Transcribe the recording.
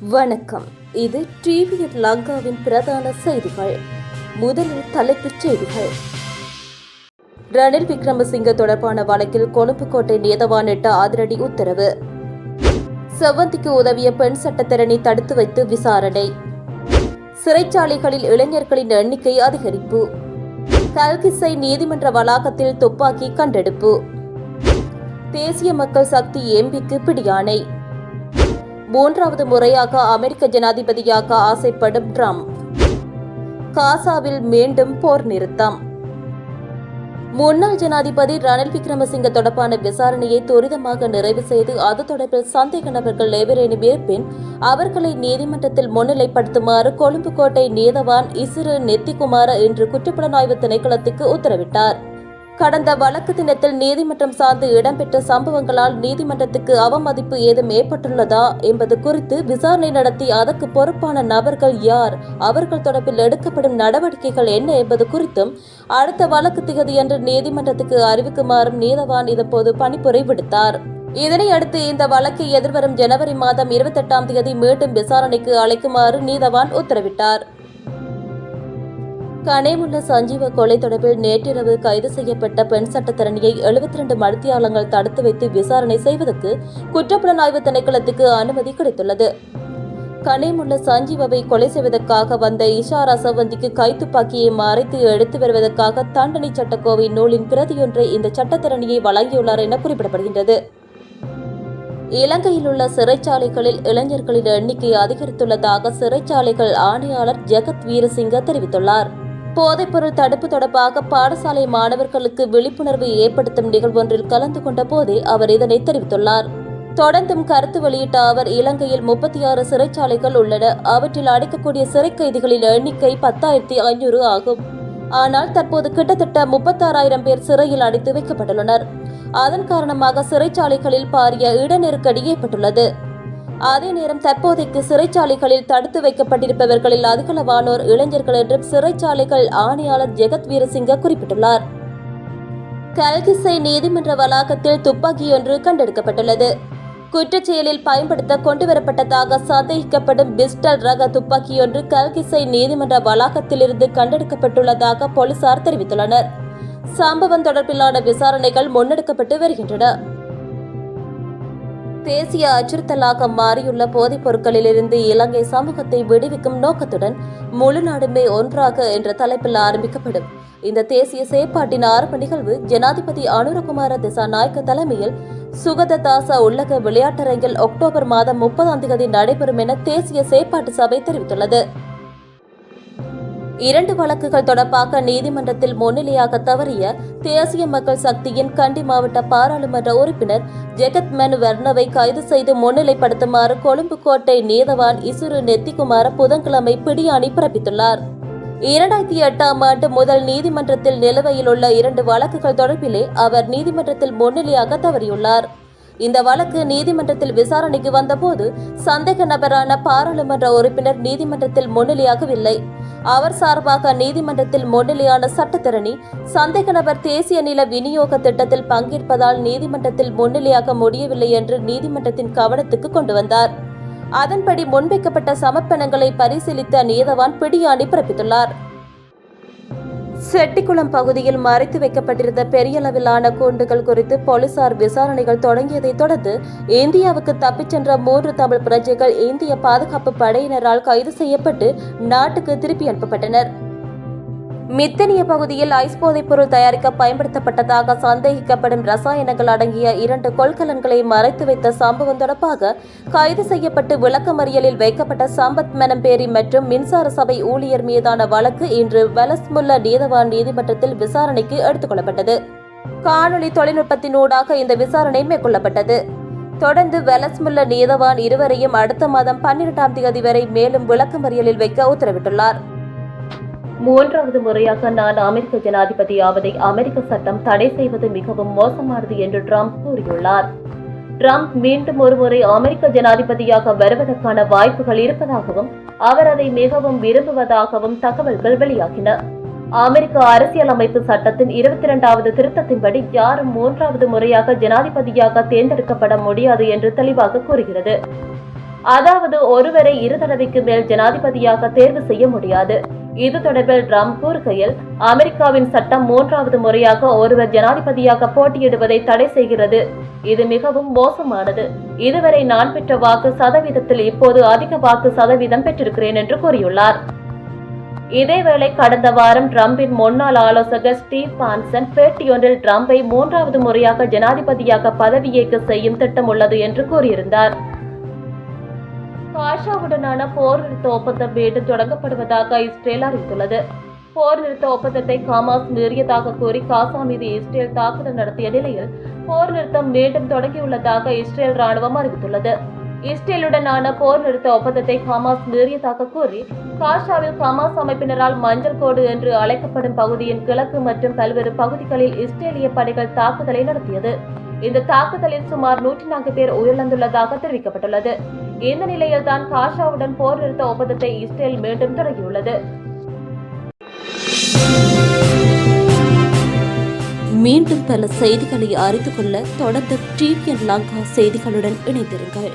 வணக்கம். இது டிவி லங்காவின் பிரதான செய்திகள். முதலில் தலைப்புச் செய்திகள். ரணில் விக்ரமசிங்க தொடர்பான வழக்கில் கொழும்புக்கோட்டை நீதவானிட்ட அதிரடி உத்தரவு. செவ்வந்திக்கு உதவிய பெண் சட்டத்திறனை தடுத்து வைத்து விசாரணை. சிறைச்சாலைகளில் இளைஞர்களின் எண்ணிக்கை அதிகரிப்பு. கல்கிசை நீதிமன்ற வளாகத்தில் துப்பாக்கி கண்டெடுப்பு. தேசிய மக்கள் சக்தி எம்பிக்கு பிடியாணை. மூன்றாவது முறையாக அமெரிக்க ஜனாதிபதியாக ஆசைப்படும் ட்ரம்ப். காசாவில் மீண்டும் போர் நிறுத்தம். முன்னாள் ஜனாதிபதி ரணில் விக்ரமசிங்க தொடர்பான விசாரணையை துரிதமாக நிறைவு செய்து அது தொடர்பில் சந்தேக நபர்கள் எவரேனும் இருப்பின் அவர்களை நீதிமன்றத்தில் முன்னிலைப்படுத்துமாறு கொழும்பு கோட்டை நீதவான் இசுரு நெத்திகுமார இன்று குற்றப்புலனாய்வு திணைக்களத்துக்கு உத்தரவிட்டார். கடந்த வழக்கு தினத்தில் நீதிமன்றம் சார்ந்து இடம்பெற்ற சம்பவங்களால் நீதிமன்றத்துக்கு அவமதிப்பு ஏதும் ஏற்பட்டுள்ளதா என்பது குறித்து விசாரணை நடத்தி அதற்கு பொறுப்பான நபர்கள் யார் அவர்கள் தொடர்பில் எடுக்கப்படும் நடவடிக்கைகள் என்ன என்பது குறித்தும் அடுத்த வழக்கு திகதியன்று நீதிமன்றத்துக்கு அறிவிக்குமாறும் நீதவான் இதன்போது பணிப்புரை விடுத்தார். இதனையடுத்து இந்த வழக்கை எதிர்வரும் ஜனவரி மாதம் இருபத்தெட்டாம் தேதி மீண்டும் விசாரணைக்கு அழைக்குமாறு நீதவான் உத்தரவிட்டார். கனேமுள்ள சஞ்சீவ கொலை தொடர்பில் நேற்றிரவு கைது செய்யப்பட்ட பெண் சட்டத்தரணியை எழுபத்தி இரண்டு மருத்துவர்கள் தடுத்து வைத்து விசாரணை செய்வதற்கு குற்றப்புலனாய்வு திணைக்களத்துக்கு அனுமதி கிடைத்துள்ளது. கனேமுள்ள சஞ்சீவவை கொலை செய்வதற்காக வந்த இஷாரா சவந்திக்கு கைத்துப்பாக்கியை மறைத்து எடுத்து வருவதற்காக தண்டனை சட்டக்கோவை நூலின் பிரதியொன்றை இந்த சட்டத்தரணியை வழங்கியுள்ளார் என குறிப்பிடப்படுகின்றது. இலங்கையில் உள்ள சிறைச்சாலைகளில் இளைஞர்களின் எண்ணிக்கை அதிகரித்துள்ளதாக சிறைச்சாலைகள் ஆணையாளர் ஜெகத் வீரசிங்க தெரிவித்துள்ளார். போதைப்பொருள் தடுப்பு தொடர்பாக பாடசாலை மாணவர்களுக்கு விழிப்புணர்வு ஏற்படுத்தும் நிகழ்வொன்றில் கலந்து கொண்ட போதே அவர் இதனை தெரிவித்துள்ளார். தொடர்ந்தும் கருத்து வெளியிட்ட அவர் இலங்கையில் முப்பத்தி ஆறு சிறைச்சாலைகள் உள்ளன. அவற்றில் அடைக்கக்கூடிய சிறை கைதிகளின் எண்ணிக்கை பத்தாயிரத்தி ஐநூறு ஆகும். ஆனால் தற்போது கிட்டத்தட்ட முப்பத்தாறாயிரம் பேர் சிறையில் அடைத்து வைக்கப்பட்டுள்ளனர். அதன் காரணமாக சிறைச்சாலைகளில் பாரிய இட நெருக்கடி ஏற்பட்டுள்ளது. அதே நேரம் தற்போதைக்கு சிறைச்சாலைகளில் தடுத்து வைக்கப்பட்டிருப்பவர்களில் அதிகளவானோர் இளைஞர்கள் என்றும் சிறைச்சாலைகள் ஆணையாளர் ஜெகத் வீரசிங்க குறிப்பிட்டுள்ளார். கல்கிசை நீதிமன்ற வளாகத்தில் துப்பாக்கியொன்று கண்டெடுக்கப்பட்டுள்ளது. குற்றச்செயலில் பயன்படுத்த கொண்டுவரப்பட்டதாக சந்தேகிக்கப்படும் பிஸ்டல் ரக துப்பாக்கியொன்று கல்கிசை நீதிமன்ற வளாகத்திலிருந்து கண்டெடுக்கப்பட்டுள்ளதாக போலீசார் தெரிவித்துள்ளனர். சம்பவம் தொடர்பிலான விசாரணைகள் முன்னெடுக்கப்பட்டு வருகின்றன. தேசிய அச்சுறுத்தலாக மாறியுள்ள போதைப் பொருட்களிலிருந்து இலங்கை சமூகத்தை விடுவிக்கும் நோக்கத்துடன் முழு நாடுமே ஒன்றாக என்ற தலைப்பில் ஆரம்பிக்கப்படும். இந்த தேசிய செயற்பாட்டின் ஆரம்ப நிகழ்வு ஜனாதிபதி அனுரகுமார திசாநாயக்க தலைமையில் சுகததாச உள்ளக விளையாட்டரங்கில் அக்டோபர் மாதம் முப்பதாம் தேதி நடைபெறும் என தேசிய செயற்பாட்டு சபை தெரிவித்துள்ளது. இரண்டு வழக்குகள் தொடர்பாக நீதிமன்றத்தில் முன்னிலையாக தவறிய தேசிய மக்கள் சக்தியின் கண்டி மாவட்ட பாராளுமன்ற உறுப்பினர் ஜெகத் மென் வர்ணவை கைது செய்து முன்னிலைப்படுத்துமாறு கொழும்பு கோட்டை நீதவான் இசுரு நெத்திகுமார புதன்கிழமை பிடியாணி பிறப்பித்துள்ளார். இரண்டாயிரத்தி எட்டாம் ஆண்டு முதல் நீதிமன்றத்தில் நிலுவையில் உள்ள இரண்டு வழக்குகள் தொடர்பிலே அவர் நீதிமன்றத்தில் முன்னிலையாக தவறியுள்ளார். இந்த வழக்கு நீதிமன்றத்தில் விசாரணைக்கு வந்தபோது சந்தேக நபரான பாராளுமன்ற உறுப்பினர் நீதிமன்றத்தில் முன்னிலையாகவில்லை. அவர் சார்பாக நீதிமன்றத்தில் முன்னிலையான சட்டத்தரணி சந்தேக நபர் தேசிய நில விநியோக திட்டத்தில் பங்கேற்பதால் நீதிமன்றத்தில் முன்னிலையாக முடியவில்லை என்று நீதிமன்றத்தின் கவனத்துக்கு கொண்டு வந்தார். அதன்படி முன்வைக்கப்பட்ட சமர்ப்பணங்களை பரிசீலித்த நீதவான் பிடியாணி பிறப்பித்துள்ளார். செட்டிக்குளம் பகுதியில் மறைத்து வைக்கப்பட்டிருந்த பெரிய அளவிலான கூண்டுகள் குறித்து போலீசார் விசாரணைகள் தொடங்கியதைத் தொடர்ந்து இந்தியாவுக்கு தப்பிச் சென்ற மூன்று தமிழ் பிரஜைகள் இந்திய பாதுகாப்பு படையினரால் கைது செய்யப்பட்டு நாட்டுக்கு திருப்பி அனுப்பப்பட்டனர். மித்தனிய பகுதியில் ஐஸ் போதைப் பொருள் தயாரிக்க பயன்படுத்தப்பட்டதாக சந்தேகிக்கப்படும் ரசாயனங்கள் அடங்கிய இரண்டு கொள்கலன்களை மறைத்து வைத்த சம்பவம் தொடர்பாக கைது செய்யப்பட்டு விளக்கமறியலில் வைக்கப்பட்ட சம்பத் மெனம்பேரி மற்றும் மின்சார சபை ஊழியர் மீதான வழக்கு இன்று வெலஸ்முல்ல நீதவான் நீதிமன்றத்தில் விசாரணைக்கு எடுத்துக் கொள்ளப்பட்டது காணொலி தொழில்நுட்பத்தினூடாக இந்த விசாரணை மேற்கொள்ளப்பட்டது. தொடர்ந்து வெலஸ்முல்ல நீதவான் இருவரையும் அடுத்த மாதம் பன்னிரெண்டாம் தேதி வரை மேலும் விளக்கமறியலில் வைக்க உத்தரவிட்டுள்ளார். மூன்றாவது முறையாக நான் அமெரிக்க ஜனாதிபதி ஆவதை அமெரிக்க சட்டம் தடை செய்வது மிகவும் மோசமானது என்று ட்ரம்ப் கூறியுள்ளார். ட்ரம்ப் மீண்டும் ஒருமுறை அமெரிக்க ஜனாதிபதியாக வருவதற்கான வாய்ப்புகள் இருப்பதாகவும் அவர் அதை மிகவும் விரும்புவதாகவும் தகவல்கள் வெளியாகின. அமெரிக்க அரசியலமைப்பு சட்டத்தின் இருபத்தி இரண்டாவது திருத்தத்தின்படி யாரும் மூன்றாவது முறையாக ஜனாதிபதியாக தேர்ந்தெடுக்கப்பட முடியாது என்று தெளிவாக கூறுகிறது. அதாவது ஒருவரை இரு தடவைக்கு மேல் ஜனாதிபதியாக தேர்வு செய்ய முடியாது. இது தொடர்பில் ட்ரம்ப் கூறுகையில் அமெரிக்காவின் சட்டம் மூன்றாவது முறையாக ஒருவர் ஜனாதிபதியாக போட்டியிடுவதை தடை செய்கிறது. இது மிகவும் மோசமானது. இதுவரை நான் பெற்ற வாக்கு சதவீதத்தில் இப்போது அதிக வாக்கு சதவீதம் பெற்றிருக்கிறேன் என்று கூறியுள்ளார். இதேவேளை கடந்த வாரம் ட்ரம்பின் முன்னாள் ஆலோசகர் ஸ்டீவ் பான்சன் பேட்டியொன்றில் ட்ரம்பை மூன்றாவது முறையாக ஜனாதிபதியாக பதவியேற்க செய்யும் திட்டம் உள்ளது என்று கூறியிருந்தார். காஷாவுடனான போர் நிறுத்த ஒப்பந்தம் மீண்டும் தொடங்கப்படுவதாக இஸ்ரேல் அறிவித்துள்ளது. போர் நிறுத்த ஒப்பந்தத்தை ஹமாஸ் மீறியதாக கூறி காசா மீது இஸ்ரேல் தாக்குதல் நடத்திய நிலையில் போர் நிறுத்தம் மீண்டும் தொடங்கியுள்ளதாக இஸ்ரேல் ராணுவம் அறிவித்துள்ளது. இஸ்ரேலுடனான போர் நிறுத்த ஒப்பந்தத்தை ஹமாஸ் மீறியதாக கூறி காஷாவில் ஹமாஸ் அமைப்பினரால் மஞ்சள் கோடு என்று அழைக்கப்படும் பகுதியின் கிழக்கு மற்றும் பல்வேறு பகுதிகளில் இஸ்ரேலிய படைகள் தாக்குதலை நடத்தியது. இந்த தாக்குதலில் சுமார் நூற்றி நான்கு பேர் உயிரிழந்துள்ளதாக தெரிவிக்கப்பட்டுள்ளது. இந்த நிலையில்தான் காஷாவுடன் போர் நிறுத்த ஒப்பந்தத்தை இஸ்ரேல் மீண்டும் தொடங்கியுள்ளது. மீண்டும் பல செய்திகளை அறிந்து கொள்ள தொடர்ந்து டிவிஎன் லங்கா செய்திகளுடன் இணைந்திருங்கள்.